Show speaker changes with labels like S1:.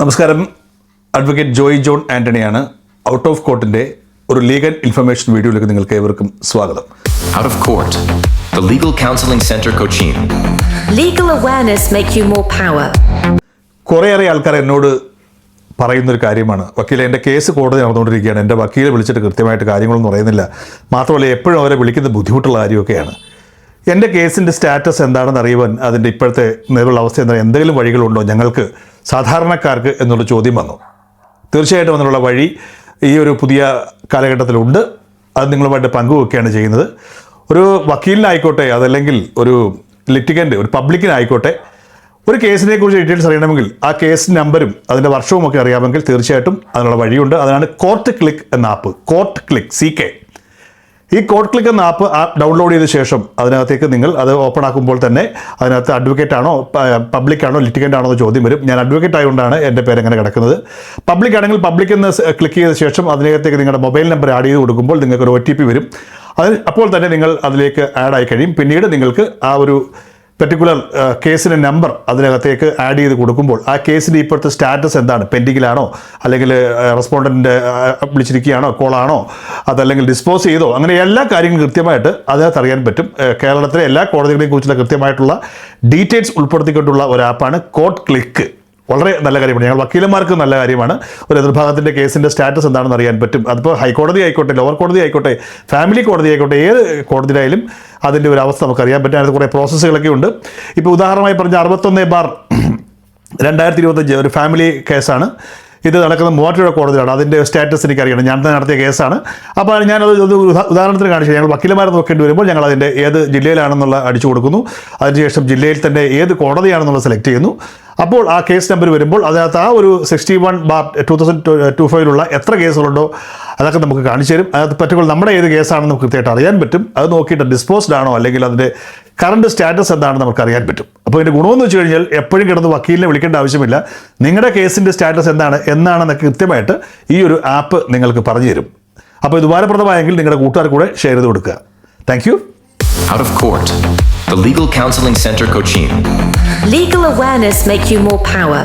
S1: നമസ്കാരം. അഡ്വക്കേറ്റ് ജോയ് ജോൺ ആന്റണിയാണ് out of കോർട്ടിന്റെ ഒരു ലീഗൽ ഇൻഫർമേഷൻ വീഡിയോയിലേക്ക് നിങ്ങൾക്ക് ഏവർക്കും സ്വാഗതം.
S2: Out of Court, the Legal Counseling Center Cochin.
S3: Legal awareness make you more power.
S1: കുറേയേറെ ആൾക്കാർ എന്നോട് പറയുന്നൊരു കാര്യമാണ്. വക്കീലെ എന്റെ കേസ് കോടതി നടന്നുകൊണ്ടിരിക്കുകയാണ്. എന്റെ വക്കീലെ വിളിച്ചിട്ട് കൃത്യമായിട്ട് കാര്യങ്ങളൊന്നും പറയുന്നില്ല മാത്രമല്ല എപ്പോഴും അവരെ വിളിക്കുന്ന ബുദ്ധിമുട്ടുള്ള കാര്യമൊക്കെയാണ്. എന്റെ കേസിന്റെ സ്റ്റാറ്റസ് എന്താണെന്ന് അറിയുവാൻ അതിന്റെ ഇപ്പോഴത്തെ നിലവിലുള്ള അവസ്ഥ എന്താ? എന്തെങ്കിലും വഴികളുണ്ടോ ഞങ്ങൾക്ക്? സാധാരണക്കാർക്ക് എന്നുള്ള ചോദ്യം വന്നു. തീർച്ചയായിട്ടും അതിനുള്ള വഴി ഈ ഒരു പുതിയ കാലഘട്ടത്തിലുണ്ട്. അത് നിങ്ങളുമായിട്ട് പങ്കുവെക്കുകയാണ് ചെയ്യുന്നത്. ഒരു വക്കീലിനായിക്കോട്ടെ അതല്ലെങ്കിൽ ഒരു ലിറ്റിക്കന്റ് ഒരു പബ്ലിക്കിനായിക്കോട്ടെ ഒരു കേസിനെ കുറിച്ച് ഡീറ്റെയിൽസ് അറിയണമെങ്കിൽ ആ കേസ് നമ്പരും അതിന്റെ വർഷവും ഒക്കെ അറിയാമെങ്കിൽ തീർച്ചയായിട്ടും അതിനുള്ള വഴിയുണ്ട്. അതാണ് കോർട്ട് ക്ലിക്ക് എന്ന app. Court click C K. ഈ കോഡ് ക്ലിക്ക് എന്ന ആപ്പ് ഡൗൺലോഡ് ചെയ്ത ശേഷം അതിനകത്തേക്ക് നിങ്ങൾ അത് ഓപ്പൺ ആക്കുമ്പോൾ തന്നെ അതിനകത്ത് അഡ്വക്കേറ്റ് ആണോ പബ്ലിക് ആണോ ലിറ്റിക്കന്റ് ആണോ എന്ന് ചോദ്യം വരും. ഞാൻ അഡ്വക്കേറ്റ് ആയതുകൊണ്ടാണ് എന്റെ പേര് അങ്ങനെ കിടക്കുന്നത്. പബ്ലിക് ആണെങ്കിൽ പബ്ലിക് എന്ന് ക്ലിക്ക് ചെയ്ത ശേഷം അതിനകത്തേക്ക് നിങ്ങളുടെ മൊബൈൽ നമ്പർ ആഡ് ചെയ്ത് കൊടുക്കുമ്പോൾ നിങ്ങൾക്ക് ഒരു ഒ വരും. അത് അപ്പോൾ തന്നെ നിങ്ങൾ അതിലേക്ക് ആഡ് ആയി കഴിയും. പിന്നീട് നിങ്ങൾക്ക് ആ ഒരു പെർട്ടിക്കുലർ കേസിന്റെ നമ്പർ അതിനകത്തേക്ക് ആഡ് ചെയ്ത് കൊടുക്കുമ്പോൾ ആ കേസിന്റെ ഇപ്പോഴത്തെ സ്റ്റാറ്റസ് എന്താണ്? പെൻഡിങ്ങിലാണോ അല്ലെങ്കിൽ റെസ്പോണ്ടന്റിന്റെ വിളിച്ചിരിക്കുകയാണോ? കോളാണോ അതല്ലെങ്കിൽ ഡിസ്പോസ് ചെയ്തോ? അങ്ങനെ എല്ലാ കാര്യങ്ങളും കൃത്യമായിട്ട് അതിനകത്ത് അറിയാൻ പറ്റും. കേരളത്തിലെ എല്ലാ കോടതികളെയും കുറിച്ചുള്ള കൃത്യമായിട്ടുള്ള ഡീറ്റെയിൽസ് ഉൾപ്പെടുത്തിക്കൊണ്ടുള്ള ഒരു ആപ്പാണ് കോട്ട് ക്ലിക്ക് വളരെ നല്ല കാര്യമാണ്. ഞങ്ങൾ വക്കീലന്മാർക്ക് നല്ല കാര്യമാണ്. ഒരു എതിർഭാഗത്തിന്റെ കേസിന്റെ സ്റ്റാറ്റസ് എന്താണെന്ന് അറിയാൻ പറ്റും. അതിപ്പോൾ ഹൈക്കോടതി ആയിക്കോട്ടെ ലോവർ കോടതി ആയിക്കോട്ടെ ഫാമിലി കോടതി ആയിക്കോട്ടെ ഏത് കോടതിയിലായാലും അതിന്റെ ഒരു അവസ്ഥ നമുക്കറിയാൻ പറ്റും. അതിനകത്ത് കുറേ പ്രോസസ്സുകളൊക്കെ ഉണ്ട്. ഇപ്പോൾ ഉദാഹരണമായി പറഞ്ഞ അറുപത്തൊന്ന് ബാർ രണ്ടായിരത്തി ഇരുപത്തഞ്ച് ഒരു ഫാമിലി കേസാണ്. ഇത് നടക്കുന്ന മൂവാറ്റുപുഴ കോടതിയിലാണ്. അതിന്റെ സ്റ്റാറ്റസ് എനിക്കറിയണം. ഞാൻ തന്നെ നടത്തിയ കേസാണ്. അപ്പോൾ ഞാനത് ഒരു ഉദാഹരണത്തിന് കാണിച്ചു ഞങ്ങൾ വക്കീലന്മാരെ നോക്കേണ്ടി വരുമ്പോൾ ഞങ്ങൾ അതിന്റെ ഏത് ജില്ലയിലാണെന്നുള്ള അടിച്ചു കൊടുക്കുന്നു. അതിനുശേഷം ജില്ലയിൽ തന്നെ ഏത് കോടതിയാണെന്നുള്ള സെലക്ട് ചെയ്യുന്നു. അപ്പോൾ ആ കേസ് നമ്പർ വരുമ്പോൾ അതിനകത്ത് ആ ഒരു sixty one bar two thousand two ഫൈവിലുള്ള എത്ര കേസുകളുണ്ടോ അതൊക്കെ നമുക്ക് കാണിച്ചു തരും. അതിനകത്ത് പറ്റുമ്പോൾ നമ്മുടെ ഏത് കേസാണെന്ന് നമുക്ക് കൃത്യമായിട്ട് അറിയാൻ പറ്റും. അത് നോക്കിയിട്ട് ഡിസ്പോസ്ഡ് ആണോ അല്ലെങ്കിൽ അതിന്റെ കറണ്ട് സ്റ്റാറ്റസ് എന്താണെന്ന് നമുക്ക് അറിയാൻ പറ്റും. അപ്പോൾ ഇതിന്റെ ഗുണമെന്ന് വെച്ച് കഴിഞ്ഞാൽ എപ്പോഴും കിടന്ന് വക്കീലിനെ വിളിക്കേണ്ട ആവശ്യമില്ല. നിങ്ങളുടെ കേസിന്റെ സ്റ്റാറ്റസ് എന്താണ് എന്നാണെന്നൊക്കെ കൃത്യമായിട്ട് ഈ ഒരു ആപ്പ് നിങ്ങൾക്ക് പറഞ്ഞു തരും. അപ്പോൾ ഇത് ഉപകാരപ്രദമായെങ്കിൽ നിങ്ങളുടെ കൂട്ടുകാർ കൂടെ ഷെയർ ചെയ്ത് കൊടുക്കുക. Thank you
S2: out of Court, the Legal Counseling Center Cochin.
S3: Legal awareness make you more power.